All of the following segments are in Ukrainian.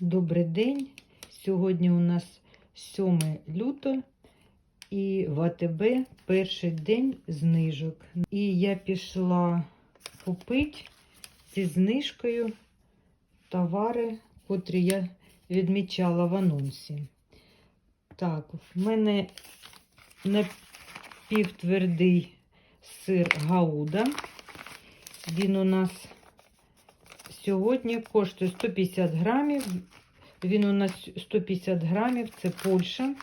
Добрий день. Сьогодні у нас 7 лютого і в АТБ перший день знижок. І я пішла купити зі знижкою товари, котрі я відмічала в анонсі. Так, в мене напівтвердий сир Гауда. Він у нас сьогодні коштує 150 грамів. Він у нас 150 грамів, це Польща.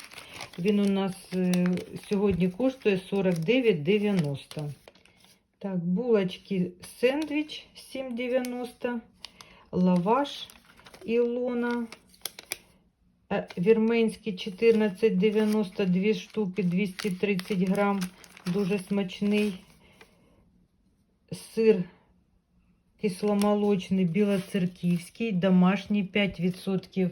Він у нас е, сьогодні коштує 49,90. Так, булочки сендвіч 7,90, лаваш Ілона. Вірменський 14,90, 2 штуки, 230 грам. Дуже смачний. Сир кисломолочний білоцерківський, домашній 5%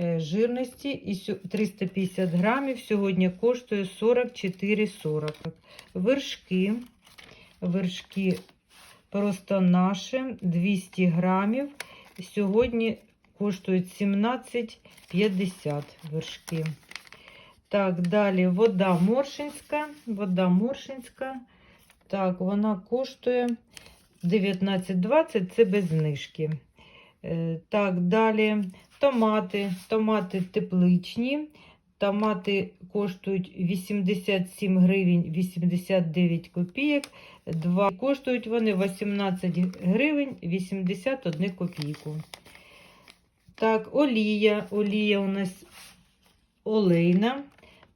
е, жирності і 350 грамів. Сьогодні коштує 44,40. Вершки. Вершки просто наші 200 грамів. Сьогодні коштують 17,50 вершки. Так, далі вода моршинська. Вода моршинська. Так, вона коштує 19,20 це без знижки. Е, Так, далі томати. Томати тепличні. Томати коштують 87 гривень 89 копійок. Два коштують вони 18 гривень 81 копійку. Так, олія. Олія у нас олейна,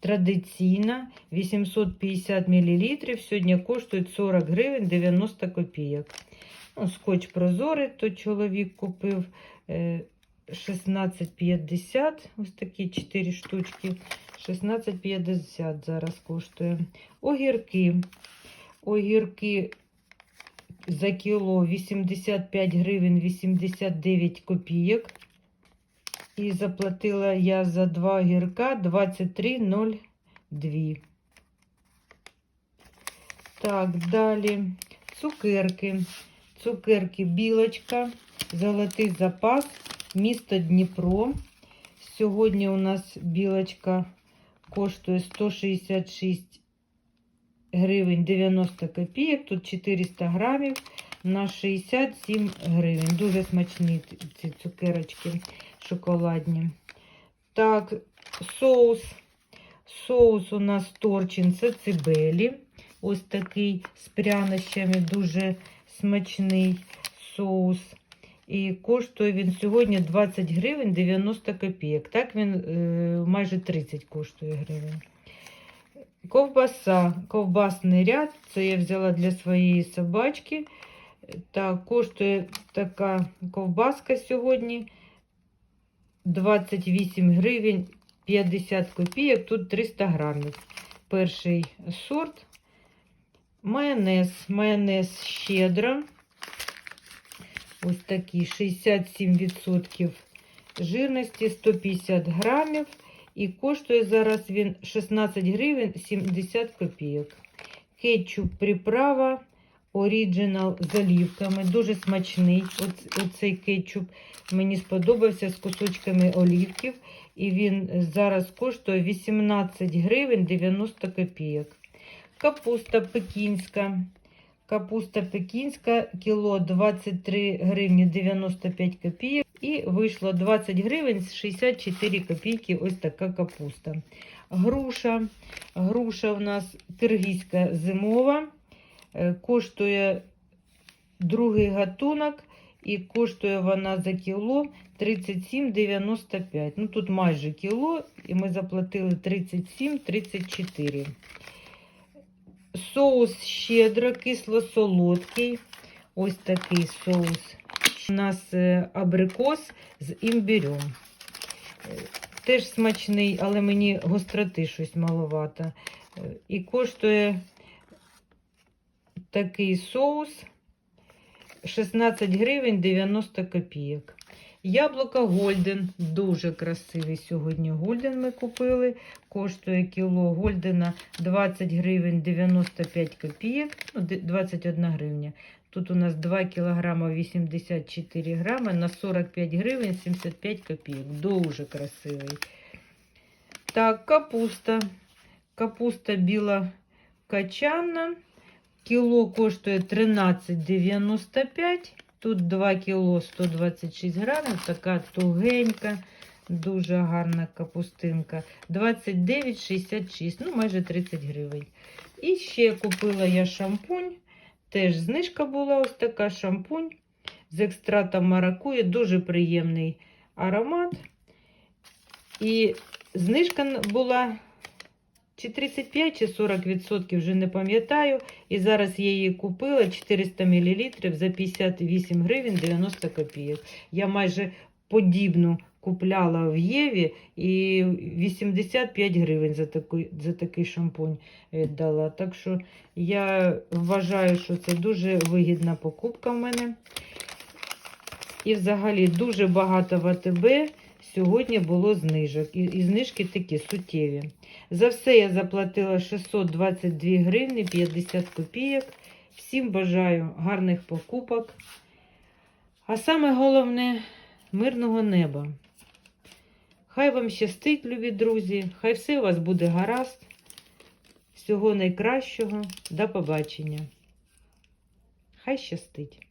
традиційна, 850 мл. Сьогодні коштують 40 гривень 90 копійок. Ну, скотч прозорий, то чоловік купив е, 16,50. Ось такі 4 штучки. 16,50 зараз коштує. Огірки. Огірки за кіло 85 гривень 89 копійок. І заплатила я за два огірка 23,02. Так, далі цукерки. Цукерки білочка, золотий запас, місто Дніпро. Сьогодні у нас білочка коштує 166 гривень 90 копійок. Тут 400 грамів на 67 гривень. Дуже смачні ці цукерочки шоколадні. Так, соус. Соус у нас торчин, це цибелі. Ось такий з прянощами, дуже смачний соус. І коштує він сьогодні 20 гривень 90 копійок. Так він е, майже 30 коштує гривень. Ковбаса, ковбасний ряд. Це я взяла для своєї собачки. Так, коштує така ковбаска сьогодні 28 гривень 50 копійок, тут 300 грамів. Перший сорт. Майонез. Майонез щедро. Ось такий 67% жирності, 150 грамів. І коштує зараз він 16 гривень 70 копійок. Кетчуп приправа. Оріджинал з олівками. Дуже смачний. Оц- Оцей кетчуп мені сподобався з кусочками олівків. І він зараз коштує 18 гривень 90 копійок. Капуста пекінська. Капуста пекінська, кіло 23 гривні 95 копійок. І вийшло 20 гривень 64 копійки. Ось така капуста. Груша. Груша у нас киргизька зимова. Е, Коштує другий гатунок. І коштує вона за кіло 37,95. Ну тут майже кіло, і ми заплатили 37,34. Соус щедро, кисло-солодкий. Ось такий соус. У нас е, абрикос з імбирем. Е, Теж смачний, але мені гостроти щось маловато. Е, І коштує такий соус 16 гривень 90 копійок. Яблуко Гольден. Дуже красивий сьогодні Гольден ми купили. Коштує кіло Гольдена 20 гривень 95 копійок. Ну, 21 гривня. Тут у нас 2 кг 84 грами на 45 гривень 75 копійок. Дуже красивий. Так, капуста. Капуста біла качана. Кіло коштує 13,95. Тут 2 кіло 126 грамів. Така тугенька, дуже гарна капустинка. 29,66, ну майже 30 гривень. І ще купила я шампунь. Теж знижка була ось така шампунь з екстратом маракуї. Дуже приємний аромат. І знижка була чи 35, чи 40 відсотків, вже не пам'ятаю. І зараз я її купила 400 мл за 58 гривень 90 копійок. Я майже подібну купляла в Єві і 85 гривень за такий, за такий шампунь віддала. Так що я вважаю, що це дуже вигідна покупка в мене. І взагалі дуже багато в АТБ сьогодні було знижок. І, і знижки такі суттєві. За все я заплатила 622 гривні 50 копійок. Всім бажаю гарних покупок. А саме головне мирного неба. Хай вам щастить, любі друзі, хай все у вас буде гаразд. Всього найкращого. До побачення. Хай щастить.